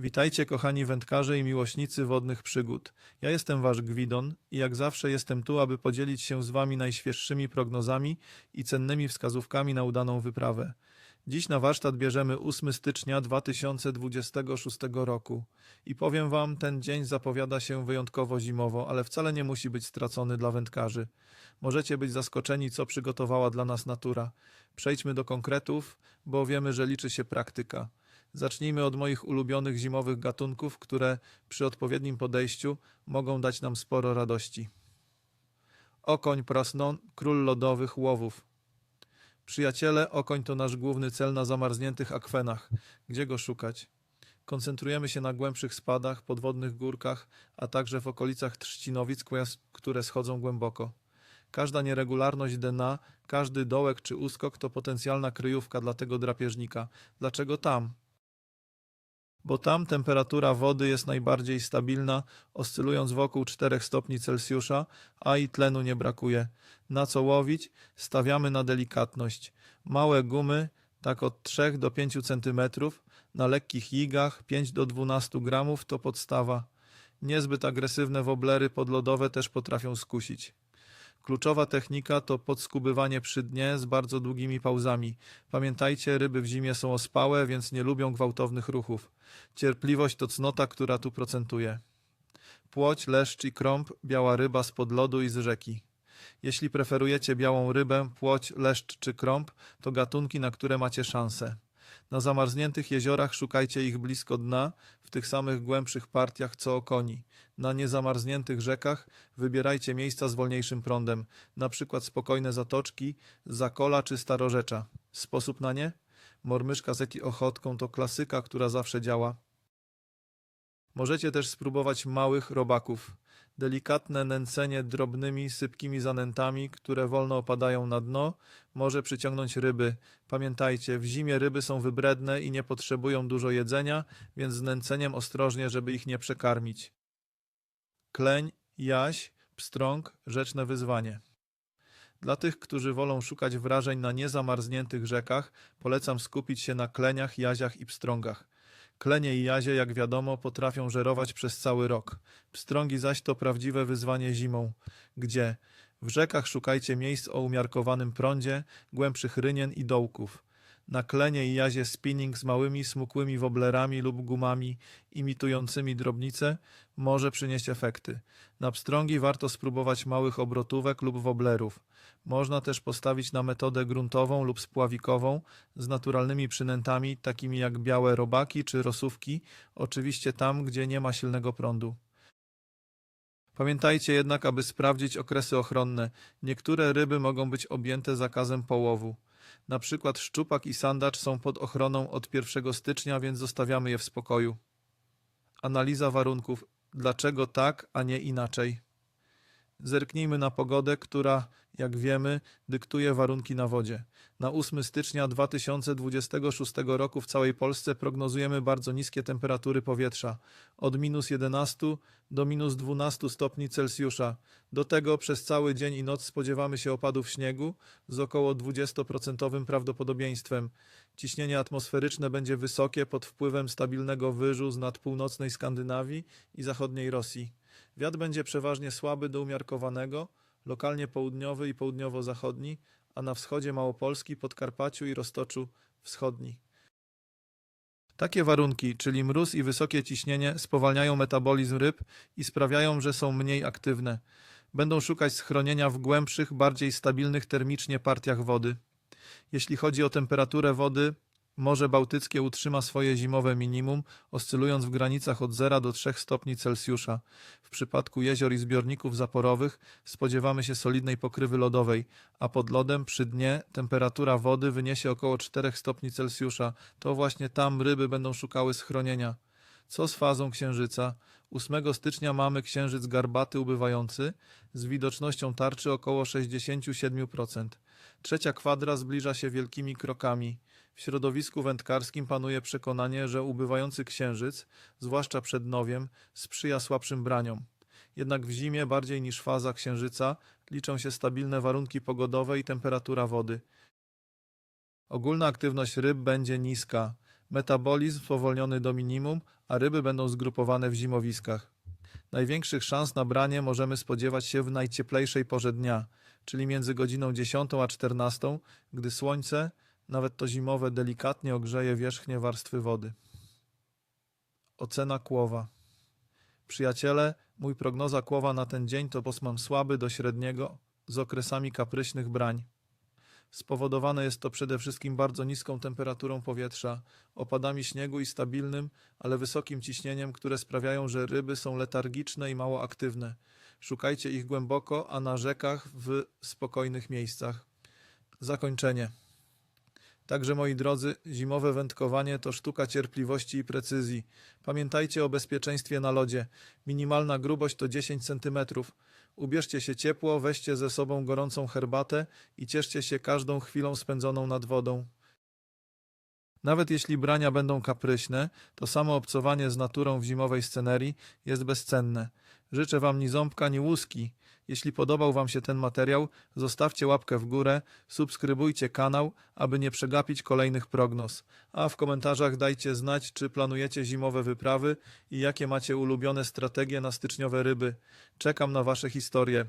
Witajcie kochani wędkarze i miłośnicy wodnych przygód. Ja jestem wasz Gwidon i jak zawsze jestem tu, aby podzielić się z wami najświeższymi prognozami i cennymi wskazówkami na udaną wyprawę. Dziś na warsztat bierzemy 8 stycznia 2026 roku i powiem wam, ten dzień zapowiada się wyjątkowo zimowo, ale wcale nie musi być stracony dla wędkarzy. Możecie być zaskoczeni, co przygotowała dla nas natura. Przejdźmy do konkretów, bo wiemy, że liczy się praktyka. Zacznijmy od moich ulubionych zimowych gatunków, które przy odpowiednim podejściu mogą dać nam sporo radości. Okoń prasnon, król lodowych łowów. Przyjaciele, okoń to nasz główny cel na zamarzniętych akwenach. Gdzie go szukać? Koncentrujemy się na głębszych spadach, podwodnych górkach, a także w okolicach trzcinowic, które schodzą głęboko. Każda nieregularność dna, każdy dołek czy uskok to potencjalna kryjówka dla tego drapieżnika. Dlaczego tam? Bo tam temperatura wody jest najbardziej stabilna, oscylując wokół 4 stopni Celsjusza, a i tlenu nie brakuje. Na co łowić? Stawiamy na delikatność. Małe gumy, tak od 3 do 5 cm, na lekkich jigach 5 do 12 gramów to podstawa. Niezbyt agresywne woblery podlodowe też potrafią skusić. Kluczowa technika to podskubywanie przy dnie z bardzo długimi pauzami. Pamiętajcie, ryby w zimie są ospałe, więc nie lubią gwałtownych ruchów. Cierpliwość to cnota, która tu procentuje. Płoć, leszcz i krąb, biała ryba spod lodu i z rzeki. Jeśli preferujecie białą rybę, płoć, leszcz czy krąb, to gatunki, na które macie szansę. Na zamarzniętych jeziorach szukajcie ich blisko dna, w tych samych głębszych partiach co okoni. Na niezamarzniętych rzekach wybierajcie miejsca z wolniejszym prądem, na przykład spokojne zatoczki, Zakola czy Starorzecza. Sposób na nie? Mormyszka z Eti Ochotką to klasyka, która zawsze działa. Możecie też spróbować małych robaków. Delikatne nęcenie drobnymi, sypkimi zanętami, które wolno opadają na dno, może przyciągnąć ryby. Pamiętajcie, w zimie ryby są wybredne i nie potrzebują dużo jedzenia, więc z nęceniem ostrożnie, żeby ich nie przekarmić. Kleń, jaś, pstrąg, rzeczne wyzwanie. Dla tych, którzy wolą szukać wrażeń na niezamarzniętych rzekach, polecam skupić się na kleniach, jaziach i pstrągach. Klenie i jazie, jak wiadomo, potrafią żerować przez cały rok. Pstrągi zaś to prawdziwe wyzwanie zimą. Gdzie? W rzekach szukajcie miejsc o umiarkowanym prądzie, głębszych rynien i dołków. Na klenie i jazie spinning z małymi, smukłymi woblerami lub gumami imitującymi drobnice może przynieść efekty. Na pstrągi warto spróbować małych obrotówek lub woblerów. Można też postawić na metodę gruntową lub spławikową z naturalnymi przynętami, takimi jak białe robaki czy rosówki, oczywiście tam, gdzie nie ma silnego prądu. Pamiętajcie jednak, aby sprawdzić okresy ochronne. Niektóre ryby mogą być objęte zakazem połowu. Na przykład szczupak i sandacz są pod ochroną od 1 stycznia, więc zostawiamy je w spokoju. Analiza warunków. Dlaczego tak, a nie inaczej? Zerknijmy na pogodę, która, jak wiemy, dyktuje warunki na wodzie. Na 8 stycznia 2026 roku w całej Polsce prognozujemy bardzo niskie temperatury powietrza, od minus 11 do minus 12 stopni Celsjusza. Do tego przez cały dzień i noc spodziewamy się opadów śniegu z około 20% prawdopodobieństwem. Ciśnienie atmosferyczne będzie wysokie pod wpływem stabilnego wyżu z nad północnej Skandynawii i zachodniej Rosji. Wiatr będzie przeważnie słaby do umiarkowanego, lokalnie południowy i południowo-zachodni, a na wschodzie Małopolski, Podkarpaciu i Roztoczu wschodni. Takie warunki, czyli mróz i wysokie ciśnienie, spowalniają metabolizm ryb i sprawiają, że są mniej aktywne. Będą szukać schronienia w głębszych, bardziej stabilnych termicznie partiach wody. Jeśli chodzi o temperaturę wody, Morze Bałtyckie utrzyma swoje zimowe minimum, oscylując w granicach od 0 do 3 stopni Celsjusza. W przypadku jezior i zbiorników zaporowych spodziewamy się solidnej pokrywy lodowej, a pod lodem przy dnie temperatura wody wyniesie około 4 stopni Celsjusza. To właśnie tam ryby będą szukały schronienia. Co z fazą księżyca? 8 stycznia mamy księżyc garbaty ubywający z widocznością tarczy około 67%. Trzecia kwadra zbliża się wielkimi krokami. W środowisku wędkarskim panuje przekonanie, że ubywający księżyc, zwłaszcza przed nowiem, sprzyja słabszym braniom. Jednak w zimie bardziej niż faza księżyca liczą się stabilne warunki pogodowe i temperatura wody. Ogólna aktywność ryb będzie niska. Metabolizm spowolniony do minimum, a ryby będą zgrupowane w zimowiskach. Największych szans na branie możemy spodziewać się w najcieplejszej porze dnia, czyli między godziną 10 a 14, gdy słońce, nawet to zimowe, delikatnie ogrzeje wierzchnie warstwy wody. Ocena kłowa. Przyjaciele, mój prognoza kłowa na ten dzień to posmam słaby do średniego, z okresami kapryśnych brań. Spowodowane jest to przede wszystkim bardzo niską temperaturą powietrza, opadami śniegu i stabilnym, ale wysokim ciśnieniem, które sprawiają, że ryby są letargiczne i mało aktywne. Szukajcie ich głęboko, a na rzekach w spokojnych miejscach. Zakończenie. Także moi drodzy, zimowe wędkowanie to sztuka cierpliwości i precyzji. Pamiętajcie o bezpieczeństwie na lodzie. Minimalna grubość to 10 cm. Ubierzcie się ciepło, weźcie ze sobą gorącą herbatę i cieszcie się każdą chwilą spędzoną nad wodą. Nawet jeśli brania będą kapryśne, to samo obcowanie z naturą w zimowej scenerii jest bezcenne. Życzę Wam ni ząbka, ni łuski. Jeśli podobał Wam się ten materiał, zostawcie łapkę w górę, subskrybujcie kanał, aby nie przegapić kolejnych prognoz. A w komentarzach dajcie znać, czy planujecie zimowe wyprawy i jakie macie ulubione strategie na styczniowe ryby. Czekam na Wasze historie.